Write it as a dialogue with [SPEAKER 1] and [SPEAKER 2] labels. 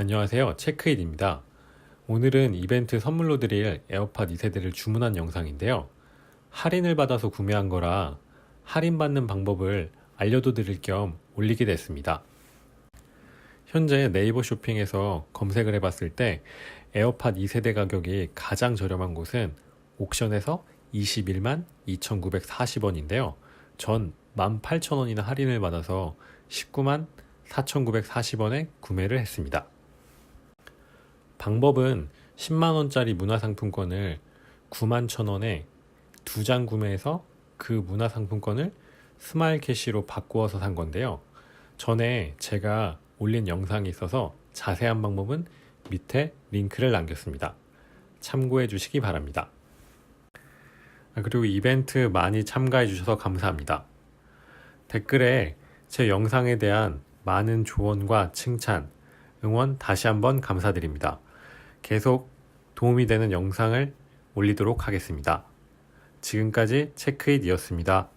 [SPEAKER 1] 안녕하세요. 체크잇입니다. 오늘은 이벤트 선물로 드릴 에어팟 2세대를 주문한 영상인데요. 할인을 받아서 구매한 거라 할인받는 방법을 알려도 드릴 겸 올리게 됐습니다. 현재 네이버 쇼핑에서 검색을 해봤을 때 에어팟 2세대 가격이 가장 저렴한 곳은 옥션에서 21만 2,940원인데요. 전 18,000원이나 할인을 받아서 19만 4,940원에 구매를 했습니다. 방법은 10만원짜리 문화상품권을 9만 1,000원에 두 장 구매해서 그 문화상품권을 스마일 캐시로 바꾸어서 산 건데요. 전에 제가 올린 영상이 있어서 자세한 방법은 밑에 링크를 남겼습니다. 참고해 주시기 바랍니다. 아, 그리고 이벤트 많이 참가해 주셔서 감사합니다. 댓글에 제 영상에 대한 많은 조언과 칭찬, 응원 다시 한번 감사드립니다. 계속 도움이 되는 영상을 올리도록 하겠습니다. 지금까지 체크잇이었습니다.